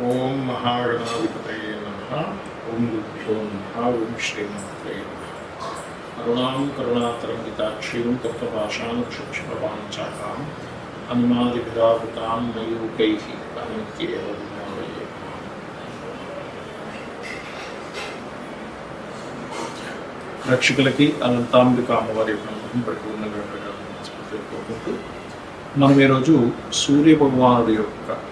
ఓం మహాగణాధిపతయే నమ ఓం గురుభ్యో నమ ఓం శ్రీమాత్రే నమ కరుణాం కరుణాతరంగితాక్షీం కృతపాషాం క్షుక్షపవాంఛాకాం అనుమాదిభిరావృతాం మయూకైః అనిత్యేవ విజ్ఞానయే రక్షకులకి అనంతాంబిక అమ్మవారి యొక్క అనుగ్రహం పరిపూర్ణంగా కలగాలని కోరుకుంటూ మనం ఈరోజు సూర్య భగవానుడి యొక్క మార్పు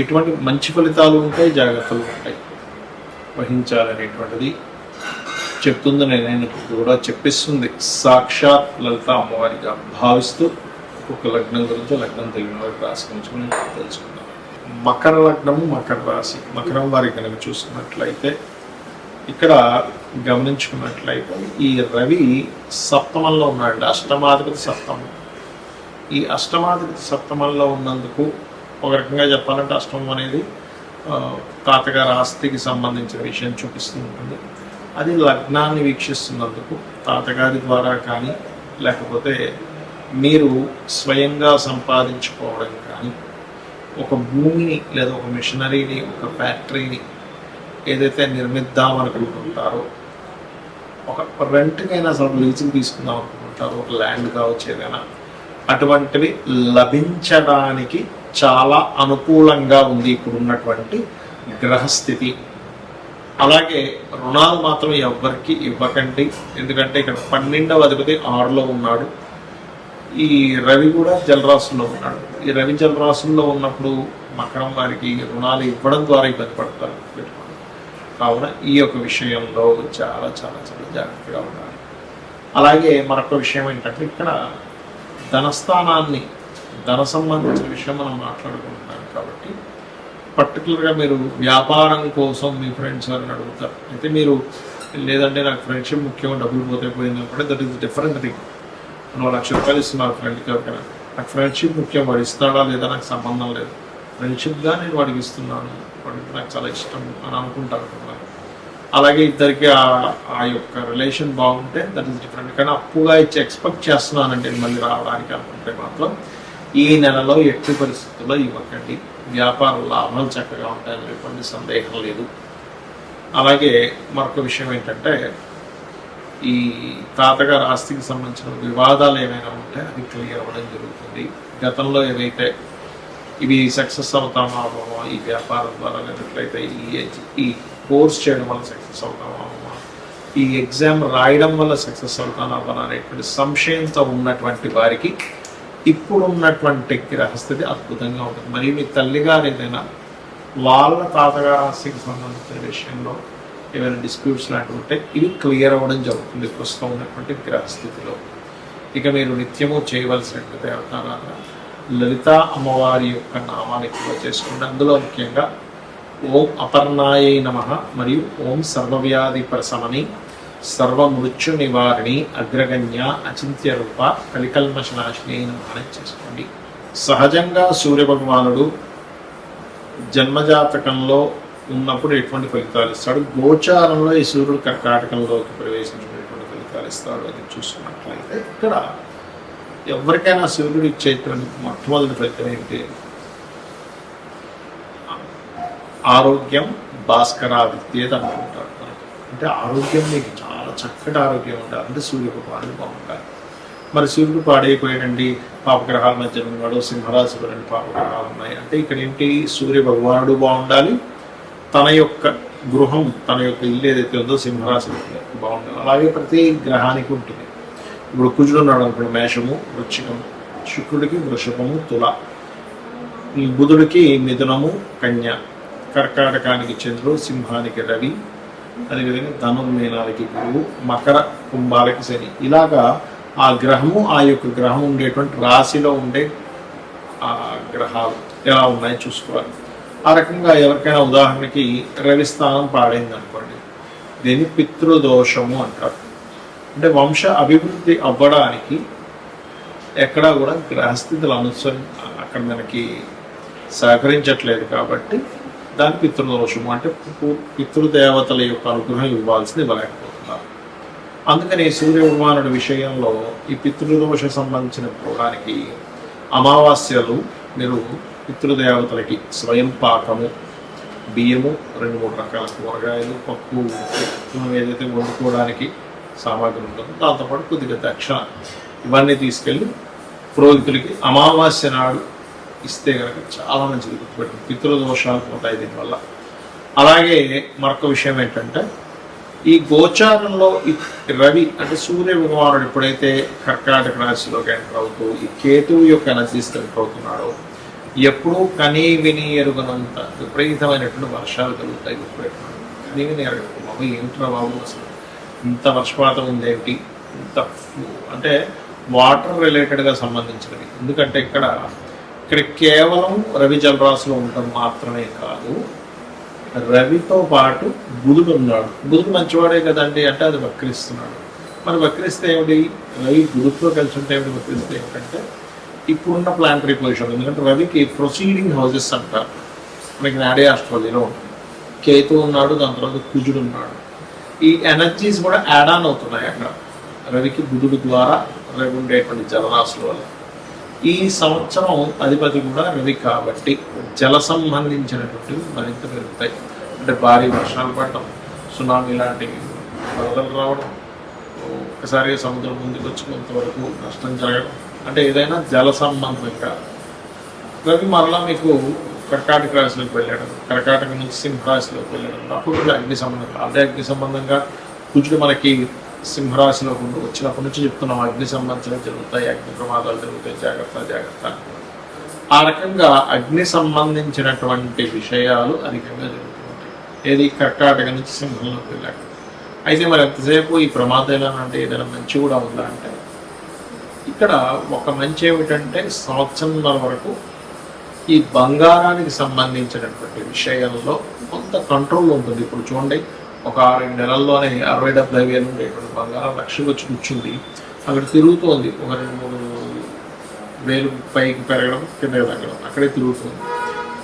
ఎటువంటి మంచి ఫలితాలు ఉంటాయి జాగ్రత్తలు ఉంటాయి. వహించాలనేటువంటిది చెప్తుందని నేను కూడా చెప్పిస్తుంది. సాక్షాత్ లలిత అమ్మవారిగా భావిస్తూ ఒక లగ్నం గురించి లగ్నం తెలియని వారికి రాశి గురించి మనం తెలుసుకుందాం. మకర లగ్నము మకర రాశి. మకరం వారికి కనుక చూసుకున్నట్లయితే ఇక్కడ గమనించుకున్నట్లయితే ఈ రవి సప్తమంలో ఉన్నాడు అష్టమాధిపతి సప్తమం. ఈ అష్టమాధిపతి సప్తమంలో ఉన్నందుకు ఒక రకంగా చెప్పాలంటే అష్టమం అనేది తాతగారి ఆస్తికి సంబంధించిన విషయం చూపిస్తూ ఉంటుంది. అది లగ్నాన్ని వీక్షిస్తున్నందుకు తాతగారి ద్వారా కానీ లేకపోతే మీరు స్వయంగా సంపాదించుకోవడం కానీ ఒక భూమిని లేదా ఒక మిషనరీని ఒక ఫ్యాక్టరీని ఏదైతే నిర్మిద్దాం అనుకుంటుంటారో ఒక రెంట్కైనా అసలు లీజింగ్ తీసుకుందాం అనుకుంటారు ఒక ల్యాండ్ కావచ్చు ఏదైనా అటువంటివి లభించడానికి చాలా అనుకూలంగా ఉంది ఇప్పుడున్నటువంటి గ్రహస్థితి. అలాగే రుణాలు మాత్రం ఎవ్వరికి ఇవ్వకండి. ఎందుకంటే ఇక్కడ పన్నెండవ అధిపతి ఆరులో ఉన్నాడు. ఈ రవి కూడా జలరాశుల్లో ఉన్నాడు. ఈ రవి జలరాశుల్లో ఉన్నప్పుడు మకరం వారికి రుణాలు ఇవ్వడం ద్వారా ఇబ్బంది పడతారు. కావున ఈ యొక్క విషయంలో చాలా చాలా చాలా జాగ్రత్తగా ఉండాలి. అలాగే మరొక విషయం ఏంటంటే ఇక్కడ ధనస్థానాన్ని ధన సంబంధించిన విషయం మనం మాట్లాడుకుంటున్నాం కాబట్టి పర్టికులర్గా మీరు వ్యాపారం కోసం మీ ఫ్రెండ్స్ అని అడుగుతారు. అయితే మీరు లేదంటే నాకు ఫ్రెండ్షిప్ ముఖ్యం డబ్బులు పోతే పోయింది అనుకుంటే దట్ ఈస్ డిఫరెంట్ థింగ్ నువ్వు లక్ష రూపాయలు ఇస్తున్నారు ఫ్రెండ్కి ఎవరికైనా. నాకు ఫ్రెండ్షిప్ ముఖ్యం వాడు ఇస్తాడా లేదా నాకు సంబంధం లేదు. ఫ్రెండ్షిప్గా నేను వాడికి ఇస్తున్నాను. వాడికి నాకు చాలా ఇష్టం అని అనుకుంటారు అలాగే ఇద్దరికి ఆ- యొక్క రిలేషన్ బాగుంటే దట్ ఈస్ డిఫరెంట్ కానీ అప్పుగా ఇచ్చి ఎక్స్పెక్ట్ చేస్తున్నానంటే మళ్ళీ రావడానికి అనుకుంటే మాత్రం. ఈ నెలలో ఎట్టి పరిస్థితుల్లో ఇవ్వకండి వ్యాపార లాభాలు చక్కగా ఉంటాయని ఎటువంటి సందేహం లేదు. అలాగే మరొక విషయం ఏంటంటే ఈ తాతగారు ఆస్తికి సంబంధించిన వివాదాలు ఏమైనా ఉంటే అది క్లియర్ అవ్వడం జరుగుతుంది. గతంలో ఏవైతే ఇవి సక్సెస్ అవుతామా అవ్వమా ఈ వ్యాపారం ద్వారా లేనట్లయితే ఈ ఈ కోర్స్ చేయడం వల్ల సక్సెస్ అవుతామా అవ్వమా ఈ ఎగ్జామ్ రాయడం వల్ల సక్సెస్ అవుతానా అవ్వనా అనేటువంటి సంశయంతో ఉన్నటువంటి వారికి ఇప్పుడు ఉన్నటువంటి గ్రహస్థితి అద్భుతంగా ఉంటుంది. మరియు మీ తల్లిగారు ఏదైనా వాళ్ళ తాతగారు ఆస్తికి సంబంధించిన విషయంలో ఏమైనా డిస్ప్యూట్స్ లాంటివి ఉంటే ఇవి క్లియర్ అవ్వడం జరుగుతుంది. ప్రస్తుతం ఉన్నటువంటి గ్రహస్థితిలో ఇక మీరు నిత్యము చేయవలసినటువంటి అవతారాలు లలిత అమ్మవారి యొక్క నామాన్ని ఎక్కువ చేసుకోండి అందులో ముఖ్యంగా ఓం అపర్ణాయ నమ మరియు ఓం సర్వవ్యాధి ప్రసమని సర్వమృత్యు నివారిణి అగ్రగణ్య అచింత్య రూప కలికల్మశనాశిని మనం చేసుకోండి. సహజంగా సూర్య భగవానుడు జన్మజాతకంలో ఉన్నప్పుడు ఎటువంటి ఫలితాలు ఇస్తాడు? గోచారంలో ఈ సూర్యుడు కర్కాటకంలోకి ప్రవేశించినటువంటి ఫలితాలు ఇస్తాడు అని చూసుకున్నట్లయితే ఇక్కడ ఎవరికైనా సూర్యుడు ఇచ్చేటువంటి మొట్టమొదటి ఫలితం ఏమిటి ఆరోగ్యం భాస్కరాదిత్యేది అనుకుంటారు అంటే ఆరోగ్యం మీకు చాలా చక్కటి ఆరోగ్యం ఉండాలి. అంటే సూర్య భగవానుడు బాగుండాలి. మరి సూర్యుడు పాడైపోయాడండి పాపగ్రహాల మధ్య ఉన్నాడు సింహరాశిలో రెండు పాపగ్రహాలు ఉన్నాయి. అంటే ఇక్కడ ఏంటి? సూర్య భగవానుడు బాగుండాలి. తన యొక్క గృహం తన యొక్క ఇల్లు ఏదైతే ఉందో సింహరాశి బాగుండాలి. అలాగే ప్రతి గ్రహానికి ఉంటుంది. ఇప్పుడు కుజుడు ఉన్నాడు అనుకోండి మేషము వృచ్చికము శుక్రుడికి వృషభము తుల. ఈ బుధుడికి మిథునము కన్య. కర్కాటకానికి చంద్రుడు సింహానికి రవి. అదేవిధంగా ధనుర్మీనాలకి గురువు మకర కుంభాలకి శని. ఇలాగా ఆ గ్రహము ఆ యొక్క గ్రహం ఉండేటువంటి రాశిలో ఉండే ఆ గ్రహాలు ఎలా ఉన్నాయో చూసుకోవాలి. ఆ రకంగా ఎవరికైనా ఉదాహరణకి రవి స్థానం పాడైంది అనుకోండి. దీన్ని పితృదోషము అంటారు. అంటే వంశ అభివృద్ధి అవ్వడానికి ఎక్కడా కూడా గ్రహస్థితులు అనుసరి అక్కడ మనకి సహకరించట్లేదు కాబట్టి దాని పితృదోషము అంటే పితృదేవతల యొక్క అనుగ్రహం ఇవ్వాల్సింది ఇవ్వలేకపోతున్నారు అందుకని సూర్య భగవానుడి విషయంలో ఈ పితృదోష సంబంధించిన భోగానికి అమావాస్యలు మీరు పితృదేవతలకి స్వయం పాకము బియ్యము రెండు మూడు రకాల కూరగాయలు పప్పు మనం ఏదైతే వండుకోవడానికి సామాగ్రి ఉంటుందో దాంతోపాటు కొద్దిగా దక్షిణ ఇవన్నీ తీసుకెళ్ళి పురోహితులకి అమావాస్య నాడు ఇస్తే కనుక చాలా మంచిది గుర్తుపెట్టింది పితృదోషాలు పోతాయి దీనివల్ల. అలాగే మరొక విషయం ఏంటంటే ఈ గోచారంలో రవి అంటే సూర్య భగవానుడు ఎప్పుడైతే కర్కాటక రాశిలోకి ఎంటర్ అవుతూ ఈ కేతువు యొక్క ఎనర్జీస్ ఎంటర్ అవుతున్నాడో ఎప్పుడూ కనీ విని ఎరుగనంత విపరీతమైనటువంటి వర్షాలు కలుగుతాయి గుర్తుపెట్టినాడు కనీ విని ఎరగడం బాబు ఏంట్రా బాబు అసలు? ఇంత వర్షపాతం ఉందేమిటి? ఇంత అంటే వాటర్ రిలేటెడ్గా సంబంధించినవి. ఎందుకంటే ఇక్కడ ఇక్కడ కేవలం రవి జలరాశిలో ఉండటం మాత్రమే కాదు రవితో పాటు బుధుడు ఉన్నాడు. బుధుడు మంచివాడే కదండి అంటే అది వక్రిస్తున్నాడు. మరి వక్రిస్తే ఏమిటి? రవి బుధుడితో కలిసి ఉంటే ఏమిటి వక్రిస్తే ఏమిటంటే ఇప్పుడున్న ప్లాంటరీ పొజిషన్ ఎందుకంటే రవికి ప్రొసీడింగ్ హౌసెస్ అంటారు. మనకి నాడే ఆస్ట్రాలజీలో ఉంటుంది. కేతు ఉన్నాడు దాని తర్వాత కుజుడు ఉన్నాడు. ఈ ఎనర్జీస్ కూడా యాడ్ ఆన్ అవుతున్నాయి అక్కడ. రవికి బుధుడు ద్వారా రవి ఉండేటువంటి జలరాశుల వల్ల ఈ సంవత్సరం అధిపతి కూడా రవి కాబట్టి జల సంబంధించినటువంటివి మరింత పెరుగుతాయి. అంటే భారీ వర్షాలు పడటం సునామీ లాంటివి వరదలు రావడం ఒకసారి సముద్రం ముందుకు వచ్చి కొంతవరకు నష్టం జరగడం అంటే ఏదైనా జల సంబంధంగా. రవి మరలా మీకు కర్కాటక రాశిలోకి వెళ్ళాడు కర్కాటక నుంచి సింహరాశిలోకి వెళ్ళడం అప్పుడు కూడా అగ్ని సంబంధంగా అదే అగ్ని సంబంధంగా కుజుడు మనకి సింహరాశిలో ఉండి వచ్చినప్పటి నుంచి చెప్తున్నాం అగ్ని సంబంధించినవి జరుగుతాయి అగ్ని ప్రమాదాలు జరుగుతాయి జాగ్రత్త జాగ్రత్త. ఆ రకంగా అగ్ని సంబంధించినటువంటి విషయాలు అధికంగా జరుగుతుంటాయి. ఏది కర్కాటక నుంచి సింహంలోకి వెళ్ళాక. అయితే మరి ఎంతసేపు ఈ ప్రమాదాలు అంటే ఏదైనా మంచి కూడా ఉందా అంటే ఇక్కడ ఒక మంచి ఏమిటంటే సంవత్సరంన్నర వరకు ఈ బంగారానికి సంబంధించినటువంటి విషయంలో కొంత కంట్రోల్ ఉంటుంది. ఇప్పుడు చూడండి ఒక ఆరు నెలల్లోనే అరవై డెబ్బై వేలు ఉండేటువంటి బంగారం లక్షకు వచ్చి కూర్చుంది అక్కడ తిరుగుతోంది. ఒక రెండు మూడు వేలు పైకి పెరగడం కింద తగ్గడం అక్కడే తిరుగుతుంది.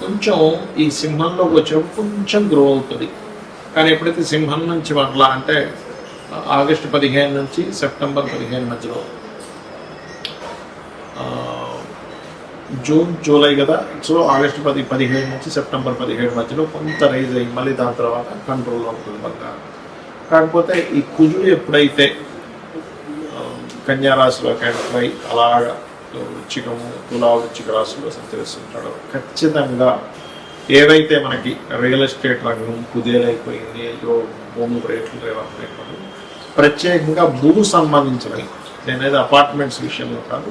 కొంచెం ఈ సింహంలోకి వచ్చినప్పుడు కొంచెం గ్రో అవుతుంది. కానీ ఎప్పుడైతే సింహం నుంచి మరలా అంటే ఆగస్టు పదిహేను నుంచి సెప్టెంబర్ పదిహేను మధ్యలో ఆ, జూన్ జూలై కదా. సో ఆగస్టు పది పదిహేడు నుంచి సెప్టెంబర్ పదిహేడు మధ్యలో కొంత రైజ్ అయ్యి మళ్ళీ దాని తర్వాత కంట్రోల్లో ఉంటుంది బంగారం కాకపోతే ఈ కుజుడు ఎప్పుడైతే కన్యారాశిలో కంట్రై అలా అయి అలాగా వృచ్చికము తులా వృచ్చిక రాశిలో సంచరిస్తుంటాడో ఖచ్చితంగా ఏదైతే మనకి రియల్ ఎస్టేట్ రంగం కుదేలైపోయింది అయ్యో భూమి రేట్లు రేవట్లేదు ప్రత్యేకంగా భూ సంబంధించినవి నేనేది అపార్ట్మెంట్స్ విషయంలో కాదు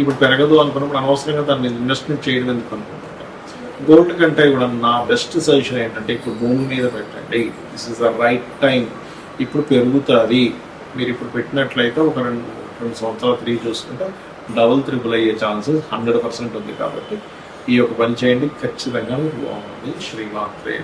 ఇప్పుడు పెరగదు అనుకున్నప్పుడు అనవసరంగా దాన్ని ఇన్వెస్ట్మెంట్ చేయడం ఎందుకు అనుకుంటుంటారు గోల్డ్ కంటే కూడా నా బెస్ట్ సజెషన్ ఏంటంటే ఇప్పుడు భూమి మీద పెట్టండి. This is the right time ఇప్పుడు పెరుగుతుంది. మీరు ఇప్పుడు పెట్టినట్లయితే ఒక రెండు రెండు సంవత్సరాలు తిరిగి చూసుకుంటే డబుల్ త్రిపుల్ అయ్యే ఛాన్సెస్ హండ్రెడ్ పర్సెంట్ ఉంది కాబట్టి ఈ యొక్క పని చేయండి. ఖచ్చితంగా మీకు బాగుంది శ్రీమాత్రే